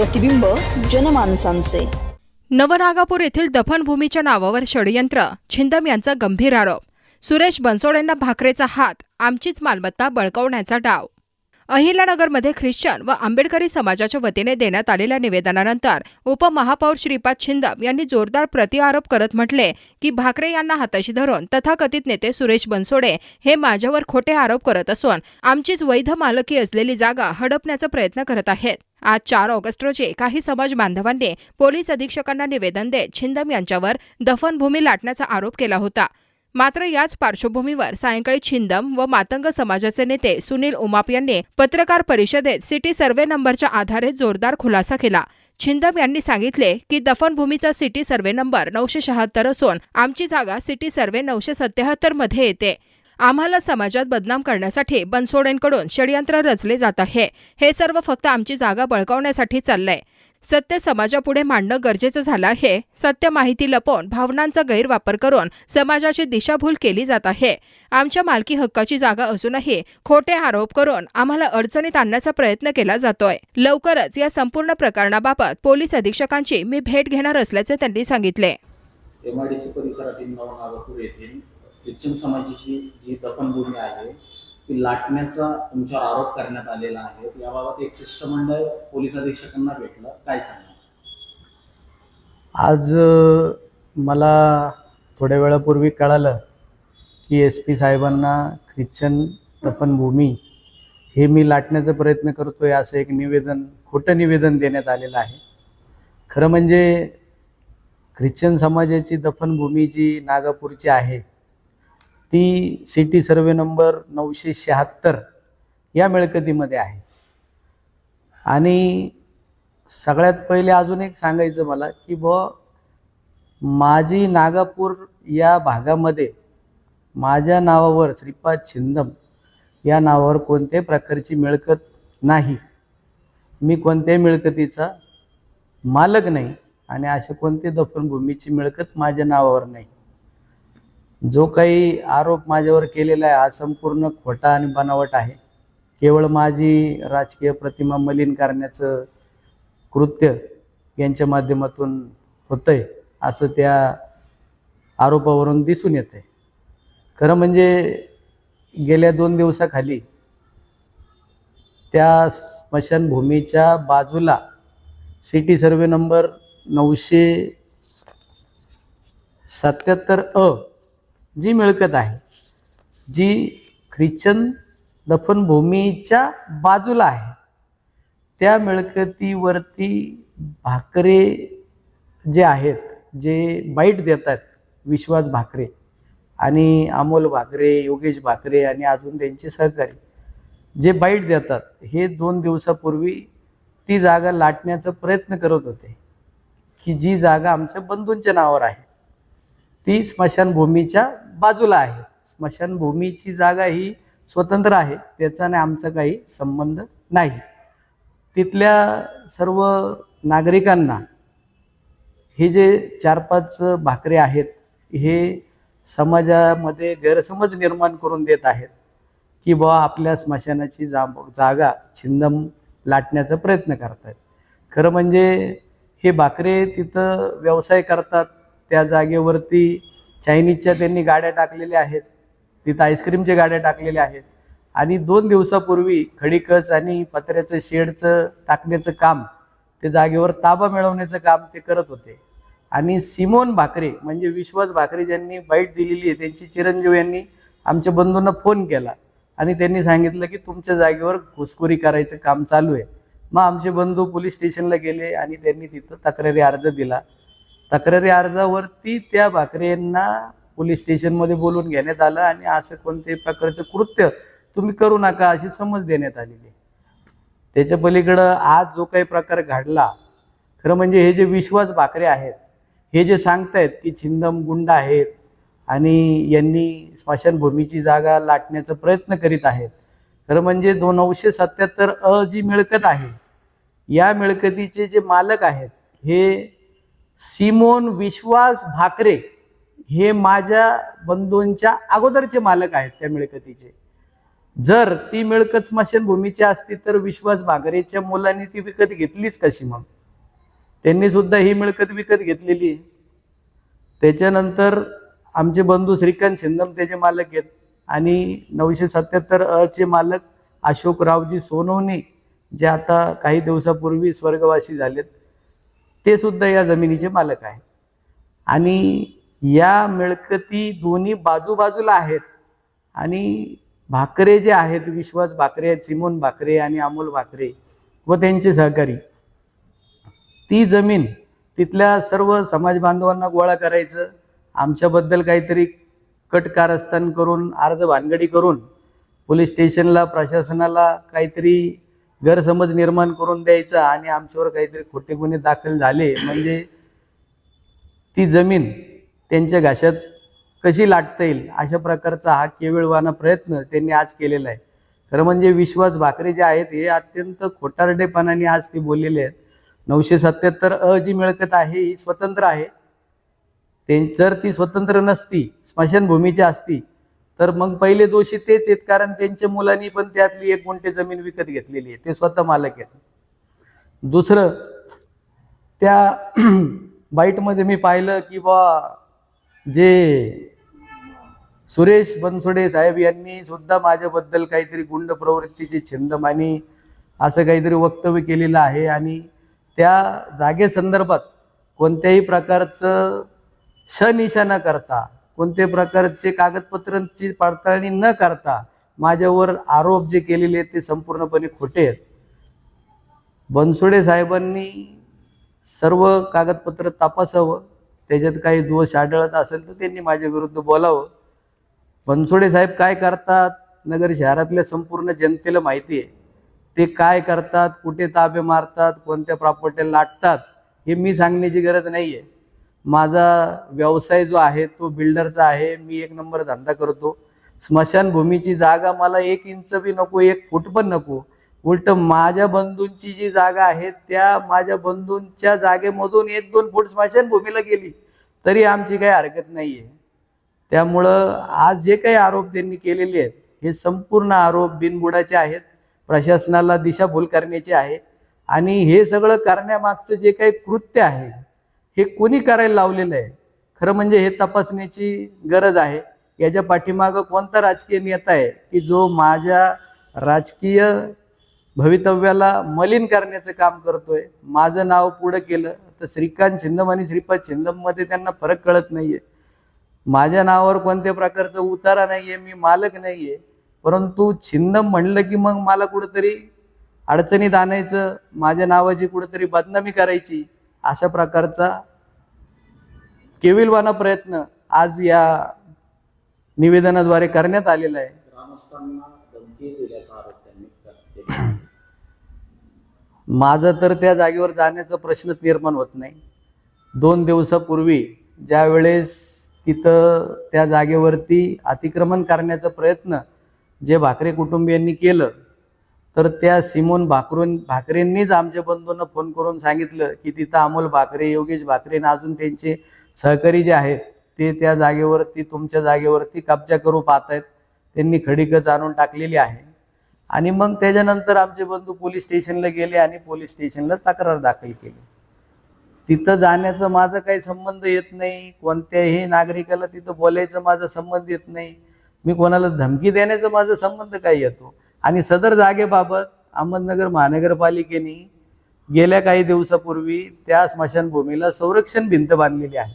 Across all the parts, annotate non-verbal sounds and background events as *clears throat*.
प्रतिबिंब जनमानसांचे. नवनागापूर येथील दफनभूमीच्या नावावर षडयंत्र छिंदम यांचा गंभीर आरोप. सुरेश बनसोडेंना भाकरेचा हात आमचीच मालमत्ता बळकवण्याचा डाव. अहिल्यानगरमध्ये ख्रिश्चन व आंबेडकरी समाजाच्या वतीने देण्यात आलेल्या निवेदनानंतर उपमहापौर श्रीपाद छिंदम यांनी जोरदार प्रतिआरोप करत म्हटले की भाकरे यांना हाताशी धरून तथाकथित नेते सुरेश बनसोडे हे माझ्यावर खोटे आरोप करत असून आमचीच वैध मालकी असलेली जागा हडपण्याचा प्रयत्न करत आहेत. आज चार ऑगस्ट रोजी काही समाज बांधवांनी पोलीस अधीक्षकांना निवेदन देत छिंदम यांच्यावर दफनभूमी लाटण्याचा आरोप केला होता. मात्र याच पार्श्वभूमीवर सायंकाळी छिंदम व मातंग समाजाचे नेते सुनील उमाप यांनी पत्रकार परिषदेत सिटी सर्व्हे नंबरच्या आधारे जोरदार खुलासा केला. छिंदम यांनी सांगितले की दफनभूमीचा सिटी सर्व्हे नंबर नऊशे शहात्तर असून आमची जागा सिटी सर्व्हे नऊशे सत्याहत्तरमध्ये येते. आम्हाला समाजात बदनाम करण्यासाठी बनसोडेंकडून षडयंत्र रचले जात आहे. हे सर्व फक्त आमची जागा बळकावण्यासाठी चाललंय. सत्य समाजापुढे मांडणं गरजेचं झालं आहे. सत्य माहिती लपवून भावनांचा गैरवापर करून समाजाची दिशाभूल केली जात आहे. आमच्या मालकी हक्काची जागा असूनही खोटे आरोप करून आम्हाला अडचणीत आणण्याचा प्रयत्न केला जातोय. लवकरच या संपूर्ण प्रकरणाबाबत पोलीस अधीक्षकांची मी भेट घेणार असल्याचे त्यांनी सांगितले. एमआयडीसी परिसरातील नवनागपूर येथील ख्रिश्चन समाजाची जी दफनभूमी आहे ती लाटण्याचा तुमच्यावर आरोप करण्यात आलेला आहे. याबाबत एक शिष्टमंडळ पोलीस अधीक्षकांना भेटलं. काय सांगा आज मला थोड्या वेळापूर्वी कळालं की एस पी साहेबांना ख्रिश्चन दफनभूमी हे मी लाटण्याचा प्रयत्न करतो आहे असं एक निवेदन खोटं निवेदन देण्यात आलेलं आहे. खरं म्हणजे ख्रिश्चन समाजाची दफनभूमी जी नागापूरची आहे ती सिटी सर्वे नंबर नऊशे शहात्तर या मिळकतीमध्ये आहे. आणि सगळ्यात पहिले अजून एक सांगायचं मला की ब माझी नागापूर या भागामध्ये माझ्या नावावर श्रीपाद छिंदम या नावावर कोणत्याही प्रकारची मिळकत नाही. मी कोणत्याही मिळकतीचा मालक नाही आणि अशा कोणत्या दफनभूमीची मिळकत माझ्या नावावर नाही. जो काही आरोप माझ्यावर केलेला आहे हा संपूर्ण खोटा आणि बनावट आहे. केवळ माझी राजकीय प्रतिमा मलिन करण्याचं कृत्य यांच्या माध्यमातून होतंय असं त्या आरोपावरून दिसून येत आहे खरं म्हणजे गेल्या दोन दिवसाखाली त्या स्मशानभूमीच्या बाजूला सिटी सर्वे नंबर नऊशे सत्याहत्तर अ जी मिळकत आहे. जी ख्रिश्चन दफनभूमीच्या बाजूला आहे. त्या मिळकतीवरती भाकरे जे आहेत जे बाईट देतात विश्वास भाकरे आणि अमोल भाकरे योगेश भाकरे आणि अजून त्यांचे सहकारी जे बाईट देतात हे दोन दिवसापूर्वी ती जागा लाटण्याचा प्रयत्न करत होते. की जी जागा आमच्या बंधूंच्या नावावर आहे. ती स्मशानभूमीच्या बाजूला आहे. स्मशानभूमीची जागा ही स्वतंत्र आहे. त्याचा आणि आमचा काही संबंध नाही. तिथल्या सर्व नागरिकांना हे जे चार पाच भाकरे आहेत हे समाजामध्ये गैरसमज निर्माण करून देत आहेत की बुवा आपल्या स्मशानाची जा जागा छिंदम लाटण्याचा प्रयत्न करतात खरं म्हणजे हे भाकरे तिथं व्यवसाय करतात त्या जागेवरती चायनीजच्या त्यांनी गाड्या टाकलेल्या आहेत. तिथं आईस्क्रीमच्या गाड्या टाकलेल्या आहेत. आणि दोन दिवसापूर्वी खडीकच आणि पत्र्याचं शेडचं टाकण्याचं काम ते जागेवर ताबा मिळवण्याचं काम ते करत होते. आणि सिमोन भाकरे म्हणजे विश्वास भाकरे ज्यांनी बाईट दिलेली आहे त्यांची चिरंजीव यांनी आमच्या बंधूंना फोन केला. आणि त्यांनी सांगितलं की तुमच्या जागेवर घुसखोरी करायचं काम चालू आहे. मग आमचे बंधू पोलीस स्टेशनला गेले आणि त्यांनी तिथं तक्रारी अर्ज दिला. तक्रारी अर्जावरती त्या भाकरेंना पोलीस स्टेशनमध्ये बोलून घेण्यात आलं आणि असं कोणत्याही प्रकारचं कृत्य तुम्ही करू नका अशी समज देण्यात आलेली आहे. त्याच्या पलीकडं आज जो काही प्रकार घडला खरं म्हणजे हे जे विश्वास भाकरे आहेत हे जे सांगतायत की छिंदम गुंड आहेत आणि यांनी स्मशानभूमीची जागा लाटण्याचा प्रयत्न करीत आहेत खरं म्हणजे दोन नऊशे सत्याहत्तर अ जी मिळकत आहे या मिळकतीचे जे मालक आहेत हे सिमोन विश्वास भाकरे हे माझ्या बंधूंच्या अगोदरचे मालक आहेत त्या मिळकतीचे. जर ती मिळकत स्मशानभूमीची असती तर विश्वास भाकरेच्या मुलांनी ती विकत घेतलीच कशी मग? त्यांनी सुद्धा ही मिळकत विकत घेतलेली आहे. त्याच्यानंतर आमचे बंधू श्रीकांत शिंदम त्याचे मालक आहेत आणि नऊशे सत्याहत्तर अ चे मालक अशोकरावजी सोनवणे जे आता काही दिवसापूर्वी स्वर्गवासी झालेत. ते सुद्धा या जमिनीचे मालक आहेत. आणि या मिळकती दोन्ही बाजूबाजूला आहेत. आणि भाकरे जे आहेत विश्वास भाकरे आहेत सिमोन भाकरे आणि अमोल भाकरे व त्यांचे सहकारी ती जमीन तिथल्या सर्व समाज बांधवांना गोळा करायचं आमच्याबद्दल काहीतरी कट कारस्थान करून अर्ज भानगडी करून पोलीस स्टेशनला प्रशासनाला काहीतरी गैरसमज निर्माण करून द्यायचा आणि आमच्यावर काहीतरी खोटे गुन्हे दाखल झाले म्हणजे ती जमीन त्यांच्या घाशात कशी लाटता येईल अशा प्रकारचा हा केवळवाना प्रयत्न त्यांनी आज केलेला आहे. खरं म्हणजे विश्वास भाकरे जे आहेत हे अत्यंत खोटारडेपणाने आज ते बोललेले आहेत. नऊशे सत्याहत्तर अ जी मिळकत आहे ही स्वतंत्र आहे. ते जर ती स्वतंत्र नसती स्मशानभूमीची असती तर मग पहिले दोषी तेच आहेत कारण त्यांच्या मुलांनी पण त्यातली एक गुंठे जमीन विकत घेतलेली आहे. ते स्वतः मालक आहेत. दुसरं त्या *clears throat* बाईटमध्ये मी पाहिलं की बा जे सुरेश बनसोडे साहेब यांनी सुद्धा माझ्याबद्दल काहीतरी गुंड प्रवृत्तीचे छंदमानी असं काहीतरी वक्तव्य केलेलं आहे आणि त्या जागेसंदर्भात कोणत्याही प्रकारचं शनिशा न करता कोणते प्रकारचे कागदपत्रांची पडताळणी न करता माझ्यावर आरोप जे केलेले आहेत ते संपूर्णपणे खोटे आहेत. बनसोडे साहेबांनी सर्व कागदपत्र तपासावं त्याच्यात काही दोष आढळत असेल तर त्यांनी माझ्या विरुद्ध बोलावं. बनसोडे साहेब काय करतात? नगर शहरातल्या संपूर्ण जनतेला माहिती आहे. ते काय करतात? कुठे ताबे मारतात? कोणत्या प्रॉपर्टीला लाटतात? हे मी सांगण्याची गरज नाही आहे माझा व्यवसाय जो आहे तो बिल्डरचा आहे. मी एक नंबर धंदा करतो. स्मशानभूमीची जागा मला एक इंच बी नको एक फूट पण नको. उलट माझ्या बंधूंची जी जागा आहे त्या माझ्या बंधूंच्या जागेमधून एक दोन फूट स्मशानभूमीला गेली तरी आमची काही हरकत नाही आहे त्यामुळं आज जे काही आरोप त्यांनी केलेले आहेत हे संपूर्ण आरोप बिनबुडाचे आहेत प्रशासनाला दिशाभूल करण्याचे आहे. आणि हे सगळं करण्यामागचं जे काही कृत्य आहे हे कोणी करायला लावलेलं आहे? खरं म्हणजे हे तपासण्याची गरज आहे. याच्या पाठीमागं कोणता राजकीय नेता आहे की जो माझ्या राजकीय भवितव्याला मलिन करण्याचं काम करतोय? माझं नाव पुढं केलं तर श्रीकांत छिंदम आणि श्रीपाद छिंदममध्ये त्यांना फरक कळत नाहीये. माझ्या नावावर कोणत्या प्रकारचा उतारा नाहीये मी मालक नाहीये. परंतु छिंदम म्हणलं की मग मला कुठंतरी अडचणीत आणायचं माझ्या नावाची कुठंतरी बदनामी करायची अशा प्रकारचा केविलवाना प्रयत्न आज या निवेदनाद्वारे करण्यात आलेला आहे. माझं तर त्या जागेवर जाण्याचा प्रश्नच निर्माण होत नाही दोन दिवसापूर्वी ज्या वेळेस तिथं त्या जागेवरती अतिक्रमण करण्याचा प्रयत्न जे भाकरे कुटुंबियांनी केलं तर त्या सिमोन भाकरून भाकरेंनीच आमच्या बंधूंना फोन करून सांगितलं की तिथं अमोल भाकरे योगेश भाकरे आणि अजून त्यांचे सहकारी जे आहेत ते त्या जागेवरती तुमच्या जागेवरती कब्जा करू पाहत आहेत त्यांनी खडीकच आणून टाकलेली आहे. आणि मग त्याच्यानंतर आमचे बंधू पोलीस स्टेशनला गेले आणि पोलीस स्टेशनला तक्रार दाखल केली. तिथं जाण्याचं माझं काही संबंध येत नाही. कोणत्याही नागरिकाला तिथं बोलायचं माझा संबंध येत नाही. मी कोणाला धमकी देण्याचा माझा संबंध काय येतो. आणि सदर जागेबाबत अहमदनगर महानगरपालिकेने गेल्या काही दिवसापूर्वी त्या स्मशानभूमीला संरक्षण भिंत बांधलेली आहे.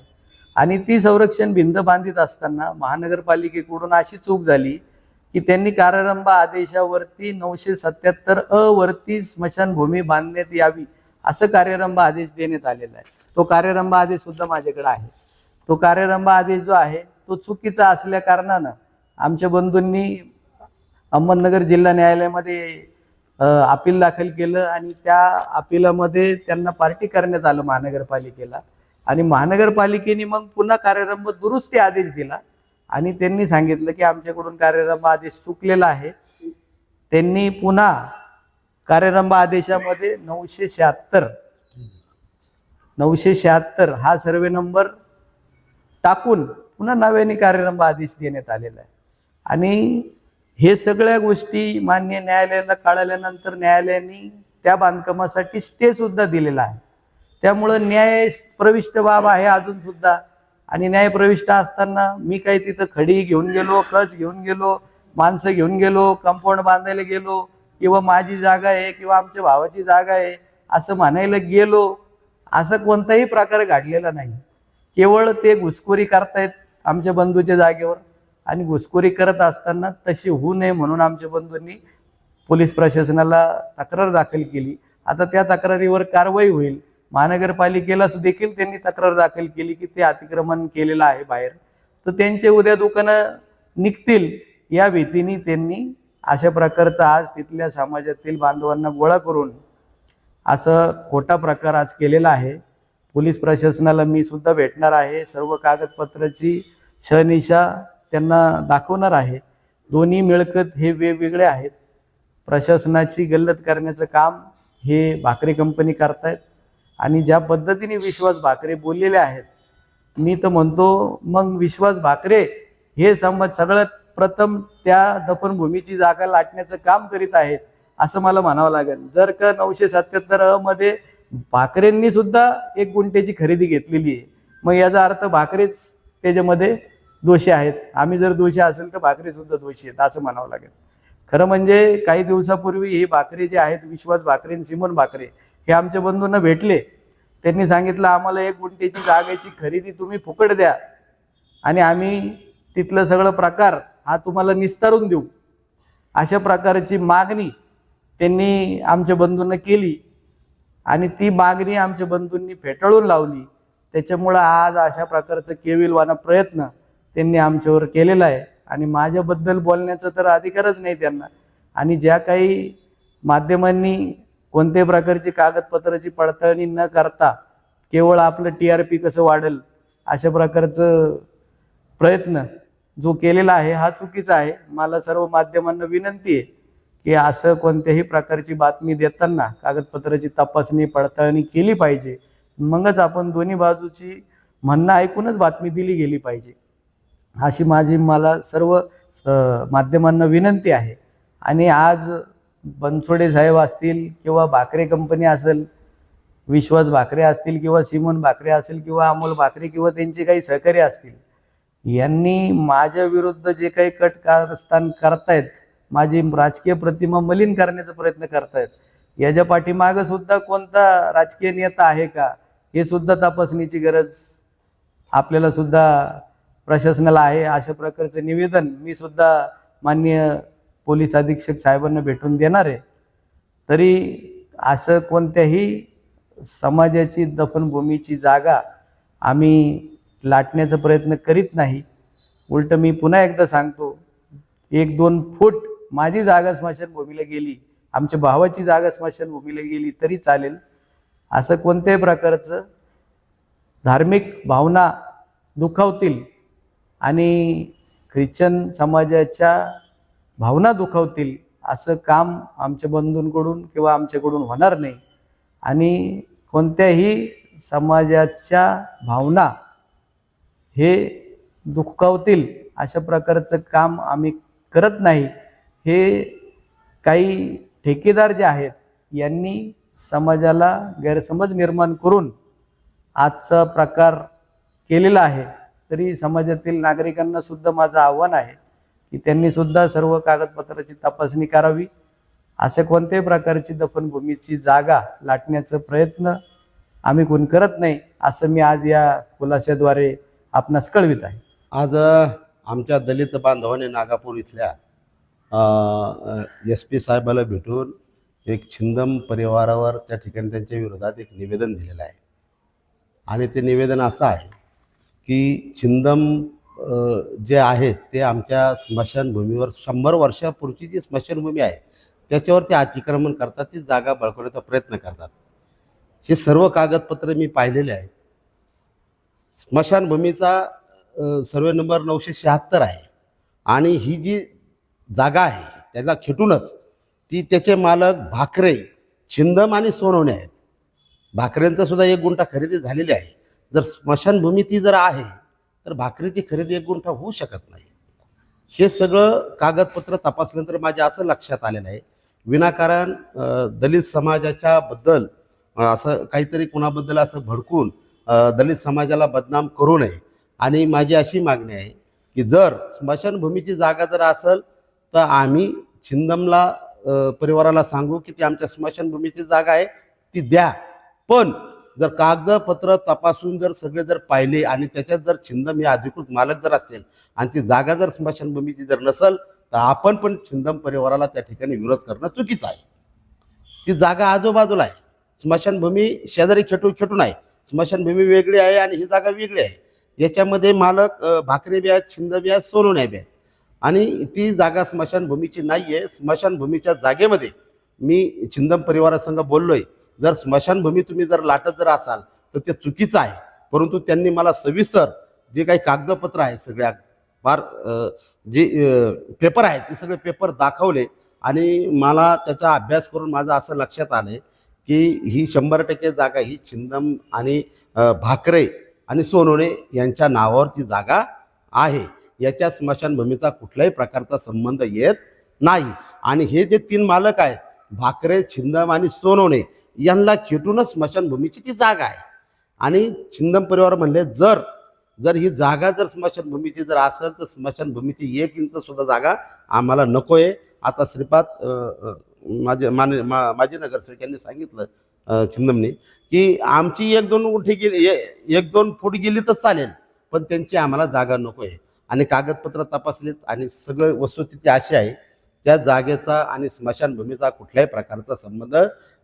आणि ती संरक्षण भिंत बांधित असताना महानगरपालिकेकडून अशी चूक झाली की त्यांनी कार्यारंभ आदेशावरती नऊशे सत्याहत्तर अ वरती स्मशानभूमी बांधण्यात यावी असं कार्यारंभ आदेश देण्यात आलेला आहे. तो कार्यारंभ आदेश सुद्धा माझ्याकडे आहे. तो कार्यारंभ आदेश जो आहे तो चुकीचा असल्या कारणानं आमच्या बंधूंनी अहमदनगर जिल्हा न्यायालयामध्ये अपील दाखल केलं आणि त्या अपिलामध्ये त्यांना पार्टी करण्यात आलं महानगरपालिकेला. आणि महानगरपालिकेने मग पुन्हा कार्यारंभ दुरुस्ती आदेश दिला आणि त्यांनी सांगितलं की आमच्याकडून कार्यारंभ आदेश चुकलेला आहे. त्यांनी पुन्हा कार्यारंभ आदेशामध्ये नऊशे शहात्तर नऊशे शहात्तर हा सर्वे नंबर टाकून पुन्हा नव्याने कार्यारंभ आदेश देण्यात आलेला आहे. आणि हे सगळ्या गोष्टी मान्य न्यायालयाला कळाल्यानंतर न्यायालयाने त्या बांधकामासाठी स्टे सुद्धा दिलेला आहे. त्यामुळं न्याय प्रविष्ट बाब आहे अजून सुद्धा. आणि न्याय प्रविष्ट असताना मी काही तिथं खडी घेऊन गेलो कच घेऊन गेलो माणसं घेऊन गेलो कंपाऊंड बांधायला गेलो किंवा माझी जागा आहे किंवा आमच्या भावाची जागा आहे असं म्हणायला गेलो असं कोणताही प्रकार घडलेला नाही. केवळ ते घुसखोरी करतायत आमच्या बंधूच्या जागेवर. आणि घुसखोरी करत असताना तशी होऊ नये म्हणून आमच्या बंधूंनी पोलीस प्रशासनाला तक्रार दाखल केली. आता त्या तक्रारीवर कारवाई होईल. महानगरपालिकेला देखील त्यांनी तक्रार दाखल केली की ते अतिक्रमण केलेलं आहे बाहेर. तर त्यांचे उद्या दुकानं निघतील या भीतीने त्यांनी अशा प्रकारचा आज तिथल्या समाजातील बांधवांना गोळा करून असं खोटा प्रकार आज केलेला आहे. पोलीस प्रशासनाला मी सुद्धा भेटणार आहे. सर्व कागदपत्राची शनिशा त्यांना दाखवणार आहे. दोन्ही मिळकत हे वेगवेगळे आहेत. प्रशासनाची गल्लत करण्याचं काम हे भाकरे कंपनी करतायत. आणि ज्या पद्धतीने विश्वास भाकरे बोललेले आहेत मी तर म्हणतो मग विश्वास भाकरे हे समाज सगळ्यात प्रथम त्या दफनभूमीची जागा लाटण्याचं काम करीत आहेत असं मला म्हणावं लागेल. जर का नऊशे सत्याहत्तर अ मध्ये भाकरेंनी सुद्धा एक गुंठ्याची खरेदी घेतलेली आहे मग याचा अर्थ भाकरेच त्याच्यामध्ये दोषी आहेत. आम्ही जर दोषी असेल तर भाकरी सुद्धा दोषी आहेत असं म्हणावं लागेल. खरं म्हणजे काही दिवसापूर्वी हे भाकरी जे आहेत विश्वास भाकरे आणि सिमोन भाकरे हे आमच्या बंधूंना भेटले. त्यांनी सांगितलं आम्हाला एक गुंठ्याची जागेची खरेदी तुम्ही फुकट द्या आणि आम्ही तिथलं सगळं प्रकार हा तुम्हाला निस्तारून देऊ. अशा प्रकारची मागणी त्यांनी आमच्या बंधूंना केली आणि ती मागणी आमच्या बंधूंनी फेटाळून लावली. त्याच्यामुळं आज अशा प्रकारचं केविलवाना प्रयत्न त्यांनी आमच्यावर केलेला आहे. आणि माझ्याबद्दल बोलण्याचा तर अधिकारच नाही त्यांना. आणि ज्या काही माध्यमांनी कोणत्याही प्रकारची कागदपत्राची पडताळणी न करता केवळ आपलं टी आर पी कसं वाढेल अशा प्रकारचं प्रयत्न जो केलेला आहे हा चुकीचा आहे. मला सर्व माध्यमांना विनंती आहे की असं कोणत्याही प्रकारची बातमी देताना कागदपत्राची तपासणी पडताळणी केली पाहिजे. मगच आपण दोन्ही बाजूची म्हणणं ऐकूनच बातमी दिली गेली पाहिजे. अशी माझी मला सर्व माध्यमांना विनंती आहे. आणि आज बनसोडे साहेब असतील किंवा भाकरे कंपनी असेल विश्वास भाकरे असतील किंवा सिमन भाकरे असेल किंवा अमोल भाकरे किंवा त्यांचे काही सहकारी असतील यांनी माझ्या विरुद्ध जे काही कट कारस्थान करतायत माझी राजकीय प्रतिमा मलिन करण्याचा प्रयत्न करतायत याच्या पाठीमागं सुद्धा कोणता राजकीय नेता आहे का हे सुद्धा तपासणीची गरज आपल्याला सुद्धा प्रशासनाला आहे. अशा प्रकारचं निवेदन मी सुद्धा मान्य पोलीस अधीक्षक साहेबांना भेटून देणार आहे. तरी असं कोणत्याही समाजाची दफनभूमीची जागा आम्ही लाटण्याचा प्रयत्न करीत नाही. उलट मी पुन्हा एकदा सांगतो एक दोन फूट माझी जागा स्मशानभूमीला गेली आमच्या भावाची जागा स्मशानभूमीला गेली तरी चालेल. असं कोणत्याही प्रकारचं धार्मिक भावना दुखावतील आणि ख्रिश्चन समाजाच्या भावना दुखावतील असं काम आमच्या बंधूंकडून किंवा आमच्याकडून होणार नाही. आणि कोणत्याही समाजाच्या भावना हे दुखावतील अशा प्रकारचं काम आम्ही करत नाही. हे काही ठेकेदार जे आहेत यांनी समाजाला गैरसमज निर्माण करून आजचा प्रकार केलेला आहे. तरी समाजातील नागरिकांना सुद्धा माझं आव्हान आहे की त्यांनी सुद्धा सर्व कागदपत्राची तपासणी करावी. अशा कोणत्याही प्रकारची दफनभूमीची जागा लाटण्याचा प्रयत्न आम्ही कोण करत नाही असं मी आज या खुलाशाद्वारे आपणास कळवित आहे. आज आमच्या दलित बांधवाने नागापूर इथल्या एस पी साहेबाला भेटून एक छिंदम परिवारावर त्या ठिकाणी त्यांच्या विरोधात एक निवेदन दिलेलं आहे. आणि ते निवेदन असं आहे की छिंदम जे आहेत ते आमच्या स्मशानभूमीवर शंभर वर्षापूर्वीची जी स्मशानभूमी आहे त्याच्यावर ते अतिक्रमण करतात ती जागा बळकवण्याचा प्रयत्न करतात. हे सर्व कागदपत्र मी पाहिलेले आहेत. स्मशानभूमीचा सर्वे नंबर नऊशे शहात्तर आहे. आणि ही जी जागा आहे त्याला खेटूनच ती त्याचे मालक भाकरे छिंदम आणि सोनवणे आहेत. भाकऱ्यांचं सुद्धा एक गुंठा खरेदी झालेली आहे. जर स्मशानभूमी ती जर आहे तर भाकरीची खरेदी एक गुंठा होऊ शकत नाही. हे सगळं कागदपत्र तपासल्यानंतर माझ्या असं लक्षात आलेलं आहे. विनाकारण दलित समाजाच्या बद्दल असं काहीतरी कुणाबद्दल असं भडकून दलित समाजाला बदनाम करू नये. आणि माझी अशी मागणी आहे की जर स्मशानभूमीची जागा जर असेल तर आम्ही छिंदमला परिवाराला सांगू की ती आमच्या स्मशानभूमीची जागा आहे ती द्या. पण जर कागदपत्र तपासून जर सगळे जर पाहिले आणि त्याच्यात जर छिंदम हे अधिकृत मालक जर असेल आणि ती जागा जर स्मशानभूमीची जर नसेल तर आपण पण छिंदम परिवाराला त्या ठिकाणी विरोध करणं चुकीचं आहे. ती जागा आजूबाजूला आहे. स्मशानभूमी शेजारी खेटू खेटून आहे स्मशानभूमी वेगळी आहे आणि ही जागा वेगळी आहे. याच्यामध्ये मालक भाकरे बी आहेत छिंद बी आहेत सोनवण्या बी आहेत. आणि ती जागा स्मशानभूमीची नाही आहे स्मशानभूमीच्या जागेमध्ये मी छिंदम परिवारासंग बोललो आहे जर स्मशानभूमी तुम्ही जर लाटत जर असाल तर ते चुकीचं आहे. परंतु त्यांनी मला सविस्तर जे काही कागदपत्र आहे सगळ्या फार जे पेपर आहेत ते सगळे पेपर दाखवले. आणि मला त्याचा अभ्यास करून माझं असं लक्षात आलं की ही शंभर टक्के जागा ही छिंदम आणि भाकरे आणि सोनवणे यांच्या नावावर ती जागा आहे. याच्या स्मशानभूमीचा कुठल्याही प्रकारचा संबंध येत नाही. आणि हे जे तीन मालक आहेत भाकरे छिंदम आणि सोनवणे यांना खेटूनच स्मशानभूमीची ती जागा आहे. आणि छिंदम परिवार म्हणले जर जर ही जागा जर स्मशानभूमीची जर असेल तर स्मशानभूमीची एक इंच सुद्धा जागा आम्हाला नको आहे आता श्रीपाद माझे माने मा माजी नगरसेवक यांनी सांगितलं छिंदमने की आमची एक दोन उठी गेली ए- एक दोन फूट गेली तर चालेल पण त्यांची आम्हाला जागा नको आहे आणि कागदपत्र तपासलीत आणि सगळं वस्तुस्थिती अशी आहे त्या जागेचा आणि स्मशानभूमीचा कुठल्याही प्रकारचा संबंध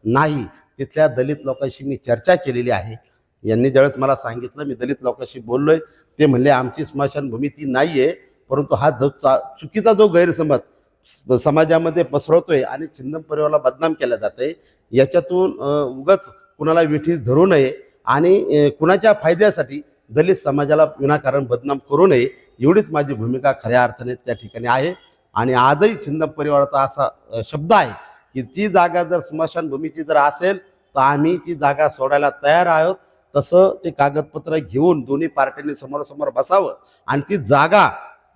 नाही तिथल्या दलित लोकांशी मी चर्चा केलेली आहे. यांनी ज्यावेळेस मला सांगितलं मी दलित लोकांशी बोललोय ते म्हणले आमची स्मशानभूमी ती नाही आहे परंतु हा जो चा चुकीचा जो गैरसमज समाजामध्ये पसरवतोय आणि छिंदम परिवाराला बदनाम केला आहे याच्यातून उगच उगाच कुणाला विठीस धरू नये आणि कुणाच्या फायद्यासाठी दलित समाजाला विनाकारण बदनाम करू नये एवढीच माझी भूमिका खऱ्या अर्थाने त्या ठिकाणी आहे. आणि आजही छिंदम परिवाराचा असा शब्द आहे की ती जागा जर स्मशानभूमीची जर असेल तर आम्ही ती जागा सोडायला तयार आहोत. तसं ते कागदपत्र घेऊन दोन्ही पार्ट्यांनी समोरासमोर बसावं. आणि ती जागा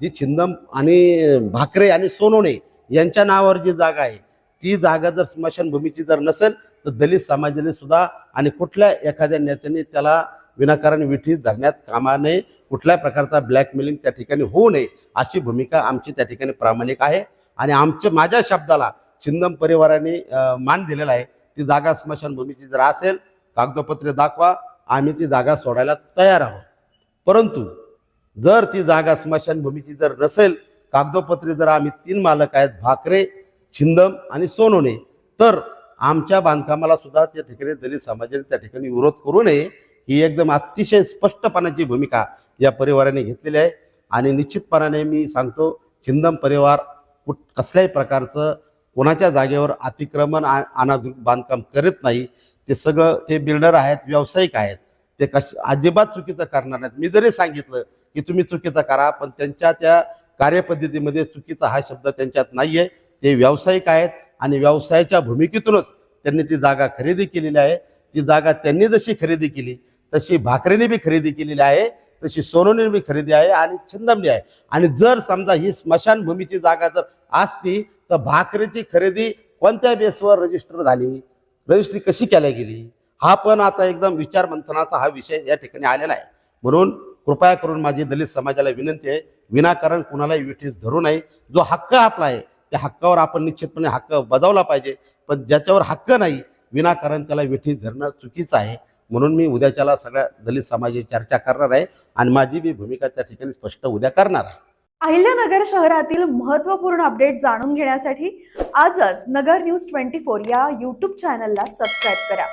जी छिंदम आणि भाकरे आणि सोनोने यांच्या नावावर जी जागा आहे ती जागा जर स्मशानभूमीची जर नसेल तर दलित समाजाने सुद्धा आणि कुठल्या एखाद्या नेत्याने त्याला विनाकारण विठीत धरण्यात कामा नये. कुठल्याही प्रकारचा ब्लॅकमेलिंग त्या ठिकाणी होऊ नये अशी भूमिका आमची त्या ठिकाणी प्रामाणिक आहे. आणि आमच्या माझ्या शब्दाला छिंदम परिवाराने मान दिलेला आहे. ती जागा स्मशानभूमीची जर असेल कागदपत्रे दाखवा आम्ही ती जागा सोडायला तयार आहोत. परंतु जर ती जागा स्मशानभूमीची जर नसेल कागदोपत्री जर आम्ही तीन मालक आहेत भाकरे छिंदम आणि सोनोने तर आमच्या बांधकामाला सुद्धा त्या ठिकाणी दलित समाजाने त्या ठिकाणी विरोध करू नये. ही एकदम अतिशय स्पष्टपणाची भूमिका या परिवाराने घेतलेली आहे. आणि निश्चितपणाने मी सांगतो छिंदम परिवार कुठ कसल्याही प्रकारचं कोणाच्या जागेवर अतिक्रमण आ- बांधकाम करत नाही. ते सगळं ते बिल्डर आहेत व्यावसायिक आहेत. ते कश अजिबात चुकीचं करणार नाहीत. मी जरी सांगितलं की तुम्ही चुकीचं करा पण त्यांच्या त्या कार्यपद्धतीमध्ये चुकीचा हा शब्द त्यांच्यात नाही आहे ते व्यावसायिक आहेत आणि व्यवसायाच्या भूमिकेतूनच त्यांनी ती जागा खरेदी केलेली आहे. ती जागा त्यांनी जशी खरेदी केली तशी भाकरीने बी खरेदी केलेली आहे तशी सोनूने बी खरेदी आहे आणि छिंदमने आहे. आणि जर समजा ही स्मशानभूमीची जागा जर असती तर भाकरीची खरेदी कोणत्या बेसवर रजिस्टर झाली? रजिस्ट्री कशी केल्या गेली? हा पण आता एकदम विचार मंथनाचा हा विषय या ठिकाणी आलेला आहे. म्हणून कृपया करून माझी दलित समाजाला विनंती आहे विनाकारण कुणालाही विठीस धरू नये. जो हक्क आपला आहे त्या हक्कावर आपण निश्चितपणे हक्क बजावला पाहिजे. पण ज्याच्यावर हक्क नाही विनाकारण त्याला विठीस धरणं चुकीचं आहे. म्हणून मी उद्याच्याला सगळ्या दलित समाजाची चर्चा करणार आहे आणि माझी बी भूमिका त्या ठिकाणी स्पष्ट उद्या करणार आहे. अहिल्यानगर शहरातील महत्त्वपूर्ण अपडेट जाणून घेण्यासाठी आजच नगर न्यूज ट्वेंटी फोर या यूट्यूब चॅनलला सबस्क्राईब करा.